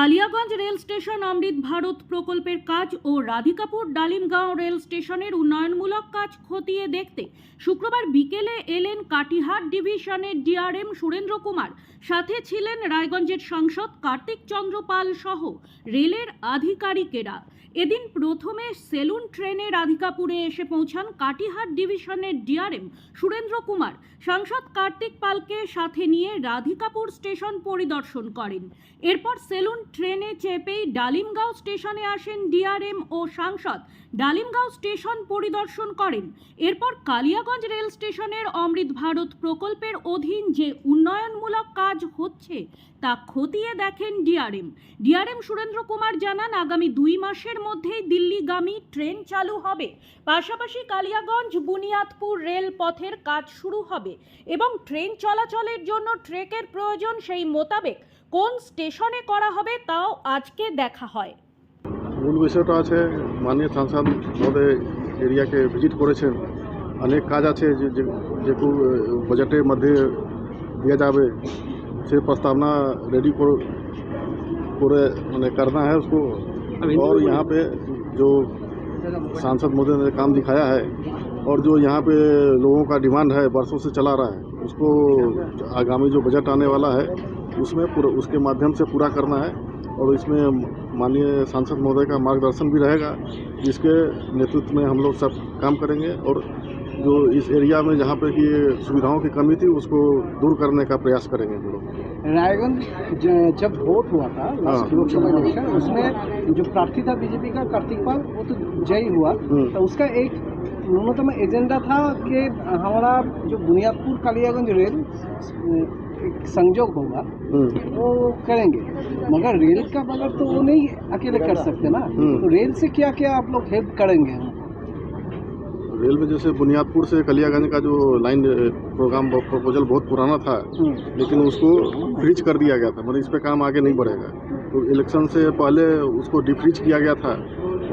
Kaliaganj rail station, Amrit Bharat প্রকল্পের কাজ ও Radhikapur Dalimgaon rail স্টেশনের উন্নয়নমূলক কাজ খতিয়ে দেখতে শুক্রবার বিকেলে এলেন কাটিহাট ডিভিশনের ডিআরএম সুরেন্দ্র কুমার। সাথে ছিলেন রায়গঞ্জের সাংসদ কার্তিক চন্দ্র পাল সহ রেলের আধিকারিকেরা। এদিন প্রথমে সেলুন ট্রেনে রাধিকাপুরে এসে পৌঁছান কাটিহাট ডিভিশনের ডিআরএম সুরেন্দ্র কুমার। সাংসদ কার্তিক পালকে সাথে নিয়ে রাধিকাপুর স্টেশন পরিদর্শন করেন। এরপর সেলুন ট্রেনে চেপেই ডালিমগাঁও স্টেশনে আসেন ডিআরএম ও সাংসদ। ডালিমগাঁও স্টেশন পরিদর্শন করেন। এরপর কালিয়াগঞ্জ রেল স্টেশনের অমৃত ভারত প্রকল্পের অধীন যে উন্নয়নমূলক কাজ হচ্ছে, তা খতিয়ে দেখেন ডিআরএম। ডিআরএম সুরেন্দ্র কুমার জানান, আগামী দুই মাসের মধ্যেই দিল্লিগামী ট্রেন চালু হবে। পাশাপাশি কালিয়াগঞ্জ বুনিয়াদপুর রেল পথের কাজ শুরু হবে এবং ট্রেন চলাচলের জন্য ট্রেকের প্রয়োজন সেই মোতাবেক কোন স্টেশনে করা হবে তাও আজকে দেখা হয় মূল বিষয়টা আছে মাননীয় সাংসদ মহোদয় এরিয়াকে ভিজিট করেছেন অনেক কাজ আছে যে যে- যেটু আহ, বাজেটের মধ্যে দেওয়া যাবে সে प्रस्तावना रेडी कर पूरे मैंने करना है उसको और यहाँ पे जो सांसद महोदय ने काम दिखाया है और जो यहाँ पे लोगों का डिमांड है बरसों से चला रहा है उसको आगामी जो बजट आने वाला है उसमें पूरा उसके माध्यम से पूरा करना है और इसमें माननीय सांसद महोदय का मार्गदर्शन भी रहेगा जिसके नेतृत्व में हम लोग सब काम करेंगे और जो इस एरिया में जहाँ पे कि सुविधाओं की कमी थी उसको दूर करने का प्रयास करेंगे हम लोग रायगंज जब वोट हुआ था हाँ। लास्ट लोकसभा इलेक्शन उसमें जो प्रार्थी था बीजेपी का कार्तिक पाल वो तो जय हुआ हम्म। तो उसका एक न्यूनतम एजेंडा था कि हमारा जो बुनियादपुर कालियागंज रेल एक संजोग होगा हम्म, वो करेंगे। मगर रेल का बगैर तो वो नहीं अकेले कर सकते ना। हम्म। तो रेल से क्या क्या आप लोग हेल्प करेंगे? रेल में जैसे बुनियादपुर से कलियागंज का जो लाइन प्रोग्राम प्रपोजल बहुत पुराना था हम्म। लेकिन उसको फ्रीज कर दिया गया था मतलब इस पर काम आगे नहीं बढ़ेगा। तो इलेक्शन से पहले उसको डिफ्रीज किया गया था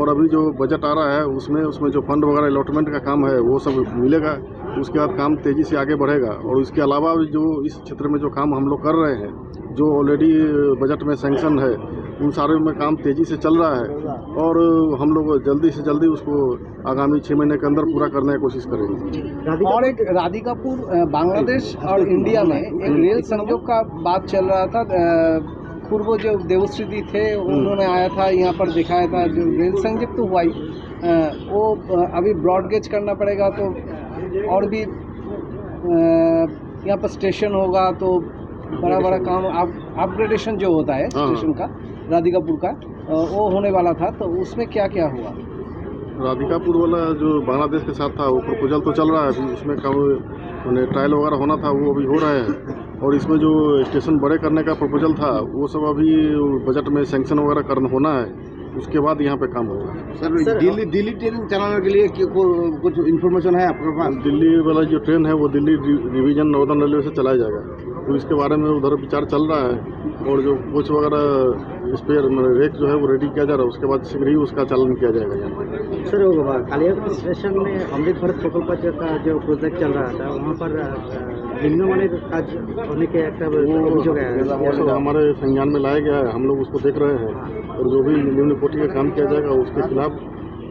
और अभी जो बजट आ रहा है उसमें उसमें जो फंड वगैरह अलॉटमेंट का काम है वो सब मिलेगा। उसके बाद काम तेज़ी से आगे बढ़ेगा। और इसके अलावा जो इस क्षेत्र में जो काम हम लोग कर रहे हैं जो ऑलरेडी बजट में सेंक्शन है उन सारे में काम तेज़ी से चल रहा है। और हम लोग जल्दी से जल्दी उसको आगामी छः महीने के अंदर पूरा करने की कोशिश करेंगे। और एक राधिकापुर बांग्लादेश और इंडिया में एक रेल संयोग का बात चल रहा था। पूर्व जो देवश्री दी थे उन्होंने आया था यहाँ पर दिखाया था। जो रेल संयोग तो हुआ ही। वो अभी ब्रॉडगेज करना पड़ेगा तो और भी यहाँ पर स्टेशन होगा तो बड़ा बड़ा काम आप अपग्रेडेशन जो होता है हाँ। स्टेशन का राधिकापुर का वो होने वाला था तो उसमें क्या क्या हुआ राधिकापुर वाला जो बांग्लादेश के साथ था वो प्रपोजल तो चल रहा है अभी उसमें कब मैंने ट्रायल वगैरह होना था वो अभी हो रहे हैं और इसमें जो स्टेशन बड़े करने का प्रपोजल था वो सब अभी बजट में सेंक्शन वगैरह करना होना है। उसके बाद यहाँ पे काम होगा। सर दिल्ली दिल्ली ट्रेन चलाने के लिए को- कुछ इन्फॉर्मेशन है आपके पास? दिल्ली वाला जो ट्रेन है वो दिल्ली डिवीज़न नॉर्दर्न रेलवे से चलाया जाएगा। तो इसके बारे में उधर विचार चल रहा है। और जो कोच वगैरह स्पेयर रेक जो है वो रेडी किया जा रहा है। उसके बाद शीघ्र ही उसका चालन किया जाएगा यहाँ सर कालियागंज स्टेशन में अमृत भारत प्रकल्प का जो प्रोजेक्ट चल रहा था वहाँ पर हमारे तो संज्ञान में लाया गया है। हम लोग उसको देख रहे हैं। और जो भी निम्न का काम किया जाएगा उसके खिलाफ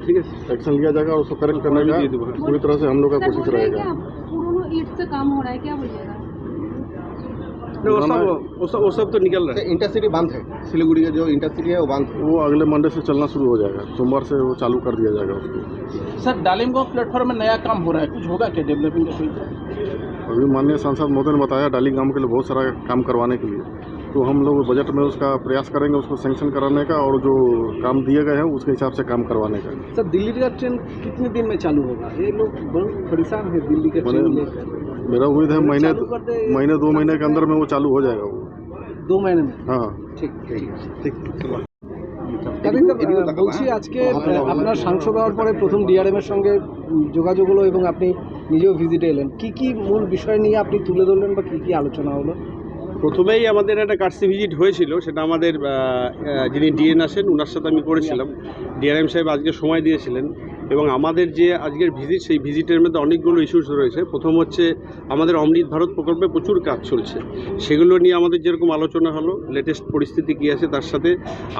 ठीक है। एक्शन लिया जाएगा और उसको करेक्ट करने का पूरी तरह से हम लोग का कोशिश रहेगा। काम हो रहा है क्या वो सब वो सब वो सब तो निकल रहा है। इंटरसिटी बंद है। सिलीगुड़ी का जो इंटरसिटी है वो बंद वो अगले मंडे से चलना शुरू हो जाएगा। सोमवार से वो चालू कर दिया जाएगा उसको। सर डालिमगो प्लेटफॉर्म में नया काम हो रहा है। कुछ होगा क्या डेवलपिंग का अभी माननीय सांसद महोदय ने बताया डाली गांव के लिए बहुत सारा काम करवाने के लिए तो हम लोग बजट में उसका प्रयास करेंगे उसको सेंक्शन कराने का और जो काम दिए गए हैं उसके हिसाब से काम करवाने का सर दिल्ली का ट्रेन कितने दिन में चालू होगा ये लोग बहुत परेशान है दिल्ली के ट्रेन मैंने लेकर मेरा उम्मीद है महीने चालू कर दे- महीने दो महीने के अंदर में वो चालू हो जाएगा वो दो महीने में हाँ ঠিক ठीक কাদিক দা, বলছি আজকে আহ, আপনার সাংসদ হওয়ার পরে প্রথম ডিআরএম এর সঙ্গে উম, যোগাযোগ হলো এবং আপনি নিজেও ভিজিটে এলেন। কি কি মূল বিষয় নিয়ে আপনি তুলে ধরলেন বা কি কি আলোচনা হলো? প্রথমেই আমাদের একটা কার্সি ভিজিট হয়েছিল, সেটা আমাদের যিনি ডিএন আসেন ওনার সাথে আমি করেছিলাম। ডিআরএম সাহেব আজকে সময় দিয়েছিলেন এবং আমাদের যে আজকের ভিজিট সেই ভিজিটের মধ্যে অনেকগুলো ইস্যুস রয়েছে। প্রথম হচ্ছে আমাদের অমৃত ভারত প্রকল্পে প্রচুর কাজ চলছে। সেগুলো নিয়ে আমাদের যেরকম আলোচনা হলো লেটেস্ট পরিস্থিতি কী আছে তার সাথে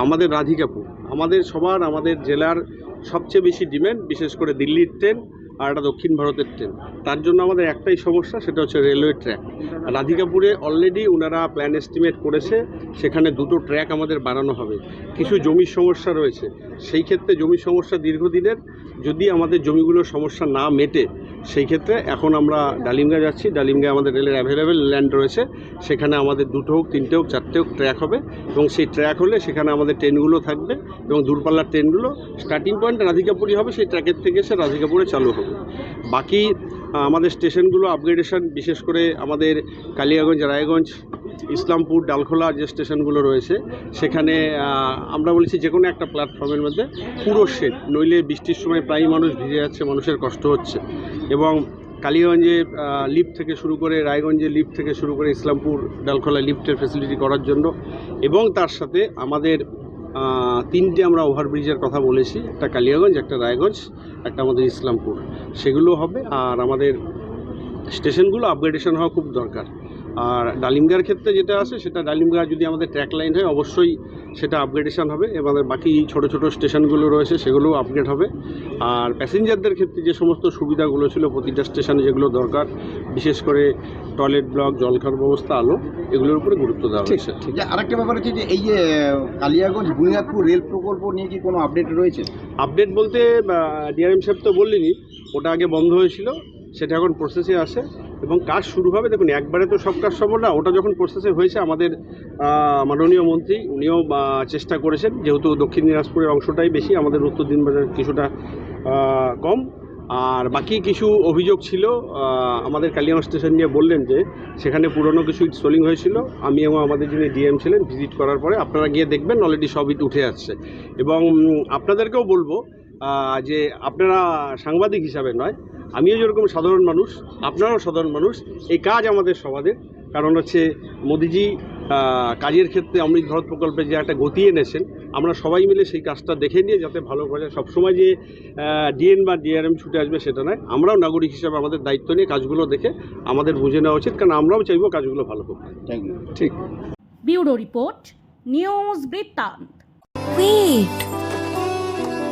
আমাদের রাধিকাপুর। আমাদের সবার, আমাদের জেলার সবচেয়ে বেশি ডিম্যান্ড বিশেষ করে দিল্লির ট্রেন আর একটা দক্ষিণ ভারতের ট্রেন। তার জন্য আমাদের একটাই সমস্যা, সেটা হচ্ছে রেলওয়ে ট্র্যাক। রাধিকাপুরে অলরেডি ওনারা প্ল্যান এস্টিমেট করেছে, সেখানে দুটো ট্র্যাক আমাদের বাড়ানো হবে। কিছু জমির সমস্যা রয়েছে। সেই ক্ষেত্রে জমির সমস্যা দীর্ঘদিনের। যদি আমাদের জমিগুলোর সমস্যা না মেটে সেই ক্ষেত্রে এখন আমরা ডালিমগা যাচ্ছি। ডালিমগায় আমাদের রেলের অ্যাভেলেবেল ল্যান্ড রয়েছে। সেখানে আমাদের দুটো হোক, তিনটে হোক, চারটে হোক ট্র্যাক হবে এবং সেই ট্র্যাক হলে সেখানে আমাদের ট্রেনগুলো থাকবে এবং দূরপাল্লার ট্রেনগুলো স্টার্টিং পয়েন্ট রাধিকাপুরই হবে। সেই ট্র্যাকের থেকে এসে রাধিকাপুরে চালু হবে। বাকি আমাদের স্টেশনগুলো আপগ্রেডেশন বিশেষ করে আমাদের কালিয়াগঞ্জ, রায়গঞ্জ, ইসলামপুর, ডালখোলা যে স্টেশনগুলো রয়েছে, সেখানে আমরা বলছি যে কোনো একটা প্ল্যাটফর্মের মধ্যে পুরো শেড নইলে বৃষ্টির সময় প্রায় মানুষ ভিজে যাচ্ছে, মানুষের কষ্ট হচ্ছে। এবং কালীগঞ্জে লিফট থেকে শুরু করে রায়গঞ্জে লিফট থেকে শুরু করে ইসলামপুর, ডালখোলা লিফটের ফেসিলিটি করার জন্য এবং তার সাথে আমাদের তিনটে আমরা ওভারব্রিজের কথা বলেছি, একটা কালিয়াগঞ্জ, একটা রায়গঞ্জ, একটা আমাদের ইসলামপুর। সেগুলো হবে আর আমাদের স্টেশনগুলো আপগ্রেডেশন হওয়া খুব দরকার। আর ডালিমগার ক্ষেত্রে যেটা আছে সেটা ডালিমগা যদি আমাদের ট্র্যাক লাইন হয় অবশ্যই সেটা আপগ্রেডেশন হবে এবং আমাদের বাকি ছোট ছোট স্টেশনগুলো রয়েছে সেগুলোও আপগ্রেড হবে। আর প্যাসেঞ্জারদের ক্ষেত্রে যে সমস্ত সুবিধাগুলো ছিল প্রতিটা স্টেশনে যেগুলো দরকার বিশেষ করে টয়লেট ব্লক জল খাওয়ার ব্যবস্থা আলো এগুলোর উপরে গুরুত্ব দেওয়া হয়েছে। যে আরেকটা ব্যাপার হচ্ছে যে এই যে কালিয়াগঞ্জ বুনিয়াদপুর রেল প্রকল্প নিয়ে কি কোনো আপডেট রয়েছে? আপডেট বলতে ডিআরএম সাহেব তো বললেনি ওটা আগে বন্ধ হয়েছিল সেটা এখন প্রসেসে আছে এবং কাজ শুরু হবে। দেখুন, একবারে তো সব কাজ সম্ভব না। ওটা যখন প্রসেসে হয়েছে, আমাদের মাননীয় মন্ত্রী, উনিও চেষ্টা করেছেন। যেহেতু দক্ষিণ দিনাজপুরের অংশটাই বেশি, আমাদের উত্তর দিনবাজার কিছুটা কম। আর বাকি কিছু অভিযোগ ছিল আমাদের কালিয়াগঞ্জ স্টেশন নিয়ে বললেন যে, সেখানে পুরনো কিছু ইট সোলিং হয়েছিল। আমি এবং আমাদের যিনি ডিএম ছিলেন ভিজিট করার পরে আপনারা গিয়ে দেখবেন অলরেডি সব ইট উঠে আসছে। এবং আপনাদেরকেও বলব যে আপনারা সাংবাদিক হিসাবে নয় আমিও যেরকম সাধারণ মানুষ আপনারাও সাধারণ মানুষ এই কাজ আমাদের সবাদের। কারণ হচ্ছে মোদিজি কাজের ক্ষেত্রে অমৃত ভারত প্রকল্পে যে একটা গতি এনেছেন আমরা সবাই মিলে সেই কাজটা দেখে নিয়ে যাতে ভালো করে সবসময় যে ডিএন বা ডিআরএম ছুটে আসবে সেটা নয় আমরাও নাগরিক হিসাবে আমাদের দায়িত্ব নিয়ে কাজগুলো দেখে আমাদের বুঝে নেওয়া উচিত কারণ আমরাও চাইব কাজগুলো ভালো হোক। থ্যাংক ইউ ঠিক। ব্যুরো রিপোর্ট নিউজ বৃত্তান্ত। Wait.